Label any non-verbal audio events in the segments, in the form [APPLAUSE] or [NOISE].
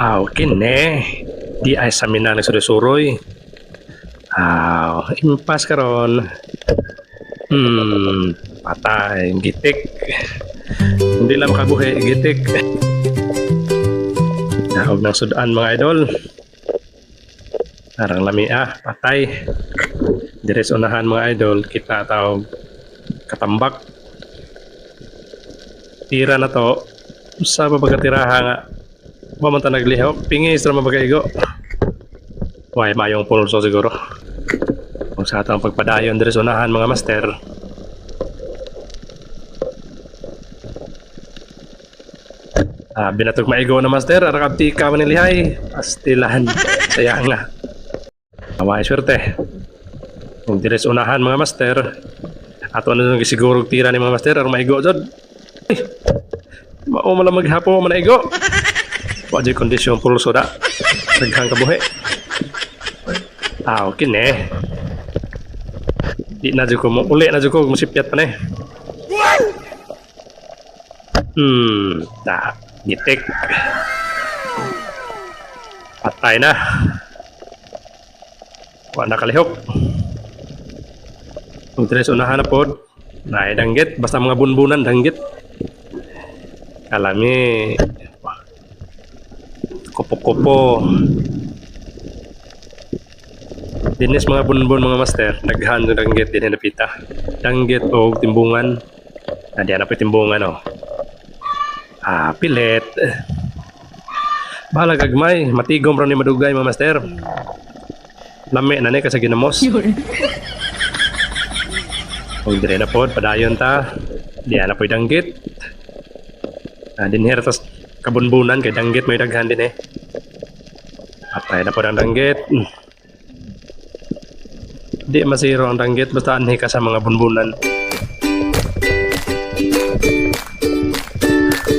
Aw, kine. Di ay sa mina nagsuroy-suroy. Aw, impas karon. Hmm, patay, gitik. Hindi lang makabuhi, gitik. Daog ng sudan mga idol. Parang lami ah, patay. Dires unahan mga idol, kita tawag katambak. Tira na to. Sa pagkatiraha nga. Pamanta naglihok, pingis na mabagaigo. Why, mayong pulso siguro. Kung sa atang pagpadayon unahan mga master. Ah, binatog maigo na master, arakabti ka man nilihay. Pastilan. Sayang [LAUGHS] nga. Away swerte. Kung dires unahan mga master, ato na nung siguro tira ni mga master, aron maigo jod. Ay, Mao man lang maghapo man naigo. Wa jud kondisyon pulso da. Daghang kabuhi. Ah, okay ne. Di na jud ko mo uli na jud ko. Hmm, nah, gitik. Patay na. Wa na kalihok. Kung tres unahan na pod, naay danggit, basta mga bunbunan danggit. Kalami, kupo-kupo. Dinis mga bunbun mga master, naghan yung danggit din napita. Danggit o timbungan. Ah, di na po timbungan oh. Ah, pilit. Bahala gagmay, matigom ron ni madugay mga master. Lami na ni kasi ginamos. Kung dire na pod, padayon ta. Di na po danggit. Ah, din here tas kabunbunan kay danggit may daghan din eh. Patay na po ang danggit. Hmm. Di masiro ang danggit basta anhi ka sa.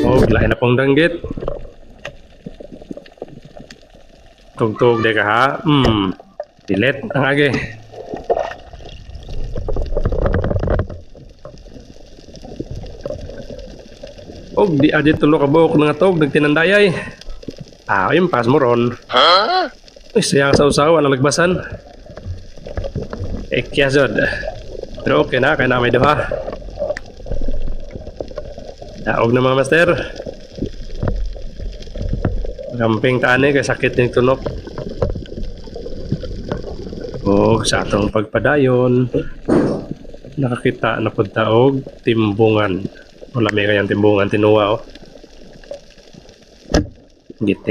Oh, lain na pong danggit. Tugtog de ka. Hmm. Dilet ang age. Og di adi tulo ka buok nga tog nagtinandayay. Ah, yung pas mo ron. Ha? Uy, sayang sa usawa na lagbasan. Eh, kya jod. Pero okay na, kaya na may duha. Daog na mga master. Gamping tani kay sakit ng tunok. Og sa atong pagpadayon, nakakita na pud taog timbungan. Wala may kayang timbungan tinuwa oh. Gitik